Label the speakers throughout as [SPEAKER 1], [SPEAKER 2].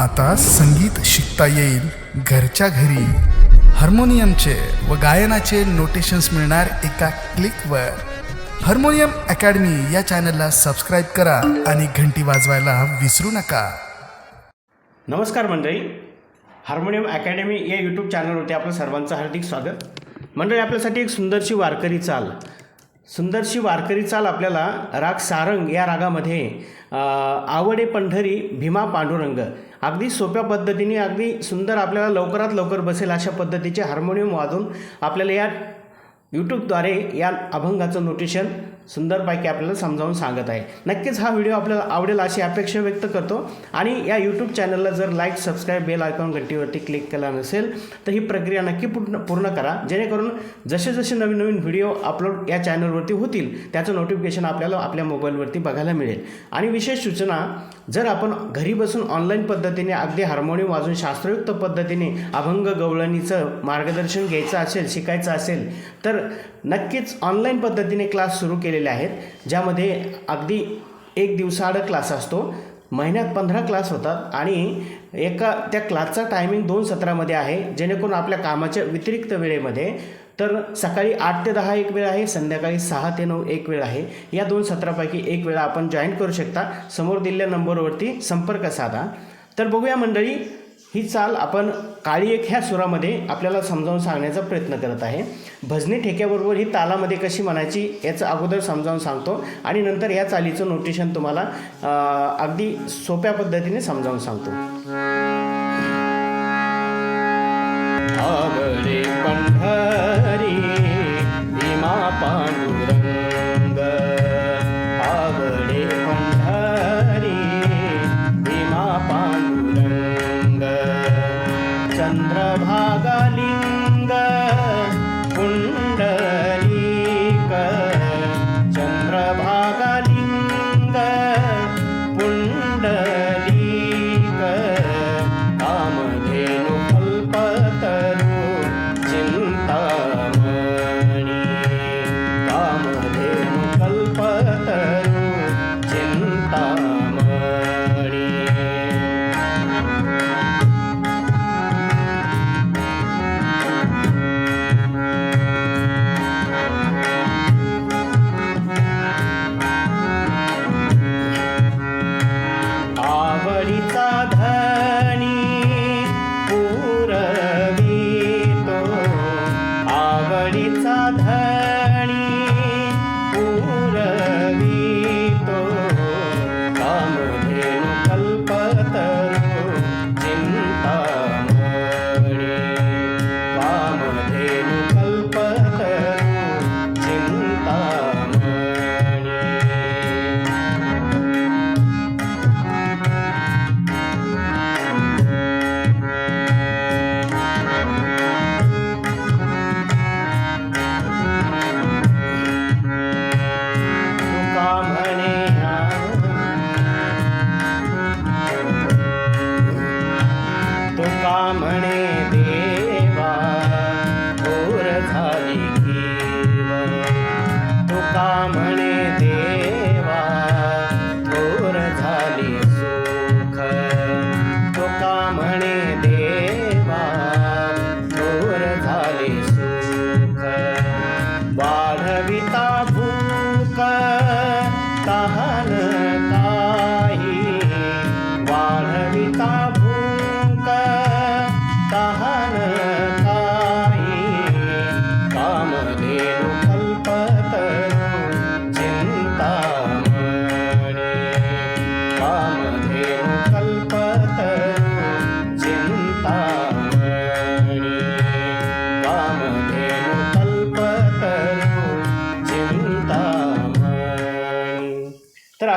[SPEAKER 1] आता संगीत शिकता येईल घरच्या घरी. हार्मोनियमचे व गायनाचे नोटेशन्स मिळणार एका क्लिकवर हार्मोनियम अकॅडमी या चॅनलला सबस्क्राईब करा आणि घंटी वाजवायला विसरू नका.
[SPEAKER 2] नमस्कार मंडळी. हार्मोनियम अकॅडमी या यूट्यूब चॅनलवरती आपलं सर्वांचं हार्दिक स्वागत. मंडळी आपल्यासाठी एक सुंदरशी वारकरी चाल. सुंदरशी वारकरी चाल आपल्याला राग सारंग या रागामध्ये आवडे पंढरी भीमा पांडुरंग अगदी सोप्या पद्धतीने अगदी सुंदर आपल्याला लवकरात लवकर बसेल अशा पद्धतीचे हार्मोनियम वाजून आपल्याला या यूट्यूबद्वारे या अभंगाचं नोटेशन सुंदरपैकी आपल्याला समजावून सांगत आहे. नक्कीच हा व्हिडिओ आपल्याला आवडेल अशी अपेक्षा व्यक्त करतो. आणि या यूट्यूब चॅनलला जर लाईक सबस्क्राईब बेल आयकॉन घंटीवरती क्लिक केला नसेल तर ही प्रक्रिया नक्की पूर्ण पूर्ण करा. जेणेकरून जसे जसे नवीन नवीन व्हिडिओ अपलोड या चॅनलवरती होतील त्याचं नोटिफिकेशन आपल्याला आपल्या मोबाईलवरती बघायला मिळेल. आणि विशेष सूचना जर आपण घरी बसून ऑनलाईन पद्धतीने अगदी हार्मोनियम वाजून शास्त्रयुक्त पद्धतीने अभंग गवळणीचं मार्गदर्शन घ्यायचं असेल शिकायचं असेल तर नक्कीच ऑनलाईन पद्धतीने क्लास सुरू केले केलेले आहेत ज्यामध्ये अगदी एक दिवसाआड क्लास असतो. महिन्यात पंधरा क्लास होतात आणि एका त्या क्लासचा टायमिंग दोन सत्रामध्ये आहे जेणेकरून आपल्या कामाच्या व्यतिरिक्त वेळेमध्ये तर सकाळी आठ ते दहा एक वेळ आहे संध्याकाळी सहा ते नऊ एक वेळ आहे. या दोन सत्रापैकी एक वेळा आपण जॉईन करू शकता. समोर दिलेल्या नंबरवरती संपर्क साधा. तर बघूया मंडळी ही चाल आपण काळी एक ह्या सुरामध्ये आपल्याला समजावून सांगण्याचा प्रयत्न करत आहे. भजनी ठेक्याबरोबर ही तालामध्ये कशी म्हणायची याचं अगोदर समजावून सांगतो आणि नंतर या चालीचं नोटेशन तुम्हाला अगदी सोप्या पद्धतीने समजावून सांगतो. आवडे पंढरी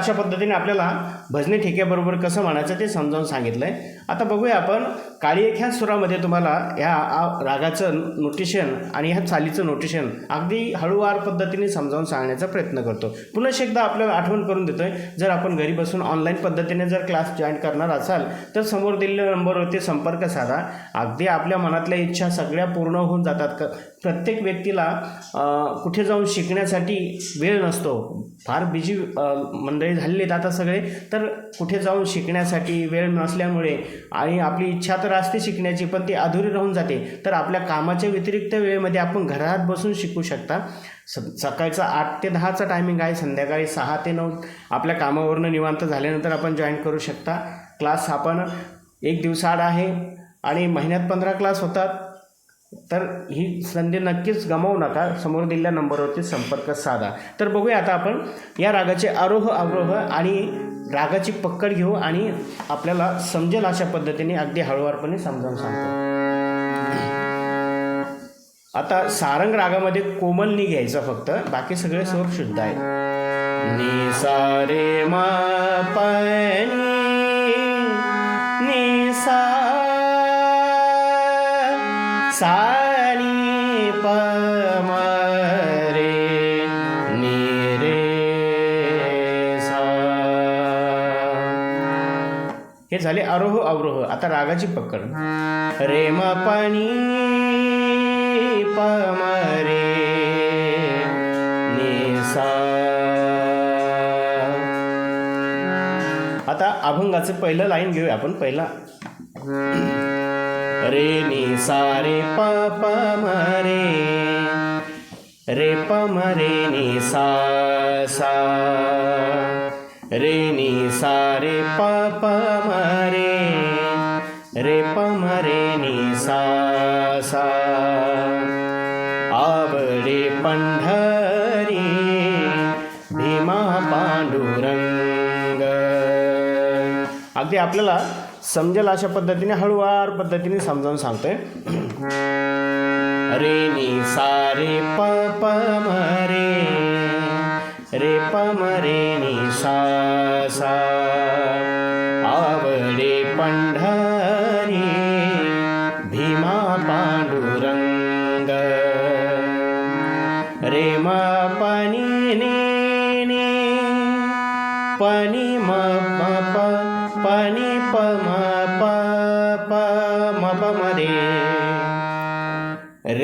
[SPEAKER 2] अशा पद्धतीने आपल्याला भजनी ठेक्याबरोबर कसं म्हणायचं ते समजावून सांगितलं आहे आता बघूया आपण काळी एक ह्या सुरामध्ये तुम्हाला ह्या रागाचं नोटिशन आणि ह्या चालीचं नोटेशन अगदी हळूवार पद्धतीने समजावून सांगण्याचा प्रयत्न करतो. पुन्हा एकदा आपल्याला आठवण करून देतोय जर आपण घरी बसून ऑनलाईन पद्धतीने जर क्लास जॉईन करणार असाल तर समोर दिलेल्या नंबरवरती संपर्क साधा. अगदी आपल्या मनातल्या इच्छा सगळ्या पूर्ण होऊन जातात. प्रत्येक व्यक्तीला कुठे जाऊन शिकण्यासाठी वेळ नसतो. फार बिजी मंडळी झालेली आहेत आता सगळे. तर कुठे जाऊन शिकण्यासाठी वेळ नसल्यामुळे आणि आपली इच्छा तर असते शिकण्याची पण ती अधुरी राहून जाते. तर आपल्या कामाच्या व्यतिरिक्त वेळेमध्ये आपण घरात बसून शिकू शकता. स सकाळचा आठ ते दहाचा टायमिंग आहे. संध्याकाळी सहा ते नऊ आपल्या कामावरनं निवांत झाल्यानंतर आपण जॉईन करू शकता. क्लास आपण एक दिवसाआड आहे आणि महिन्यात पंधरा क्लास होतात. तर ही संधी नक्कीच गमावू नका. समोर दिलेल्या नंबरवरती संपर्क साधा. तर बघूया आता आपण या रागाचे आरोह अवरोह आणि रागाची पकड घेऊ आणि आपल्याला समजेल अशा पद्धतीने अगदी हळूवारपणे समजावून सांगतो. आता सारंग रागामध्ये कोमलनी घ्यायचं फक्त. बाकी सगळे स्वर शुद्ध आहे नि सारे मा पनी नि सा सा नी रे रे सा। हे झाले आरोह अवरोह. आता रागाची पकड. रेम पाणी पमरे रे नि सा आता अभंगाचं पहिलं लाईन घेऊया आपण. पहिला. रे नी सा रे प प म रे रे प म रे नी सा सा रे नी सा रे प प म रे रे प म रे नी सा सा आवडे पंढरी भीमा पांडुरंग। अगदी आपल्याला समजेल अशा पद्धतीने हळूवार पद्धतीने समजावून सांगतोय. रे नी सा रे प प म रे. रे प म रे नी सा सा. आवडे पंढर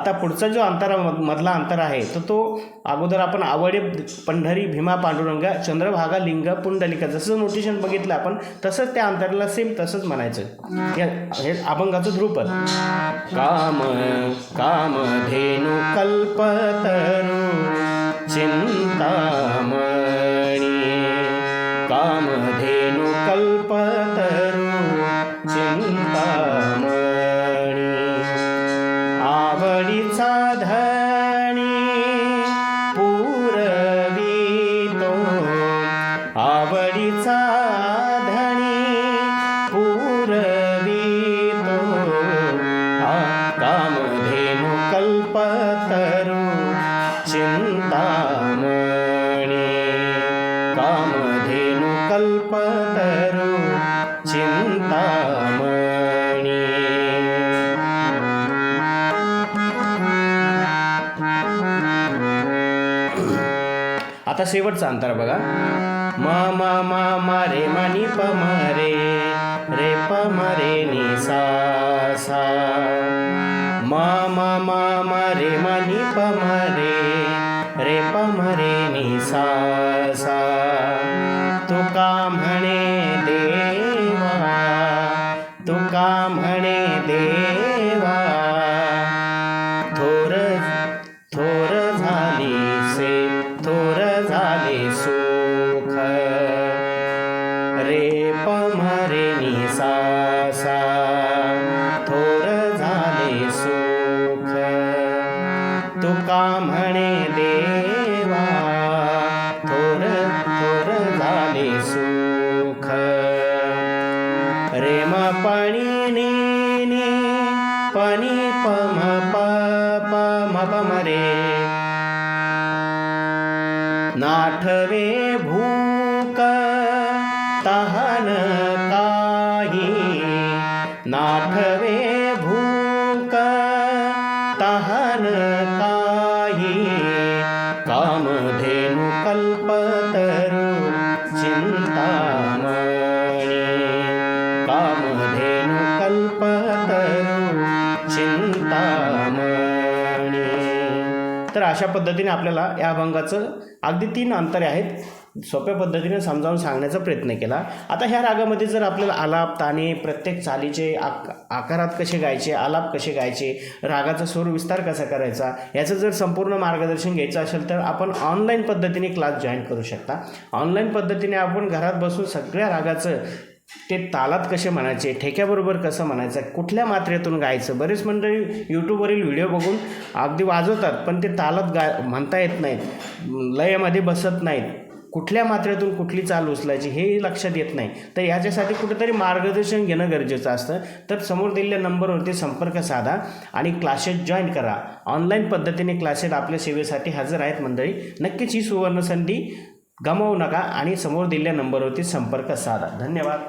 [SPEAKER 2] आता पुढचा जो अंतर मधला अंतर आहे तर तो अगोदर आपण आवडे पंढरी भीमा पांडुरंग चंद्रभागा लिंग पुंडलिका जसं नोटेशन बघितलं आपण तसंच त्या अंतराला सेम तसंच म्हणायचं. या हे अभंगाचं ध्रुपद. काम काम धेनु कल्पतरु चिंतामणी आता शेवटचा अंतर बघा. म म म म रे म नि प म रे. रे प म रे नि सा सा. म म म म रे म नि प म रे. रे प म रे नि सा सा. असा थोर झाले सुख. तुका म्हणे देवा थोर थोर झाले सुख. रेम पाणी ने नी पाणी पम प पम म रे. नाठवे भू अशा पद्धतीने आपल्याला या अभंगाचं अगदी तीन अंतरे आहेत. सोप्या पद्धतीने समजावून सांगण्याचा प्रयत्न केला. आता ह्या रागामध्ये जर आपल्याला आलाप ताने प्रत्येक चालीचे आक आकारात कसे गायचे आलाप कसे गायचे रागाचा सूर विस्तार कसा करायचा याचं जर संपूर्ण मार्गदर्शन घ्यायचं असेल तर आपण ऑनलाईन पद्धतीने क्लास जॉईन करू शकता. ऑनलाईन पद्धतीने आपण घरात बसून सगळ्या रागाचं ते तालात कसे म्हणायचे ठेक्याबरोबर कसं म्हणायचं कुठल्या मात्रेतून गायचं? बरेच मंडळी यूट्यूबवरील व्हिडिओ बघून अगदी वाजवतात पण ते तालात गा म्हणता येत नाहीत लयमध्ये बसत नाहीत. कुठल्या मात्रेतून कुठली चाल उचलायची हे लक्षात येत नाही. तर याच्यासाठी कुठेतरी मार्गदर्शन घेणं गरजेचं असतं. तर समोर दिलेल्या नंबरवरती संपर्क साधा आणि क्लासेस जॉईन करा. ऑनलाईन पद्धतीने क्लासेस आपल्या सेवेसाठी हजर आहेत मंडळी. नक्कीच ही सुवर्णसंधी गमावू नका आणि समोर दिलेल्या नंबरवरती संपर्क साधा. धन्यवाद.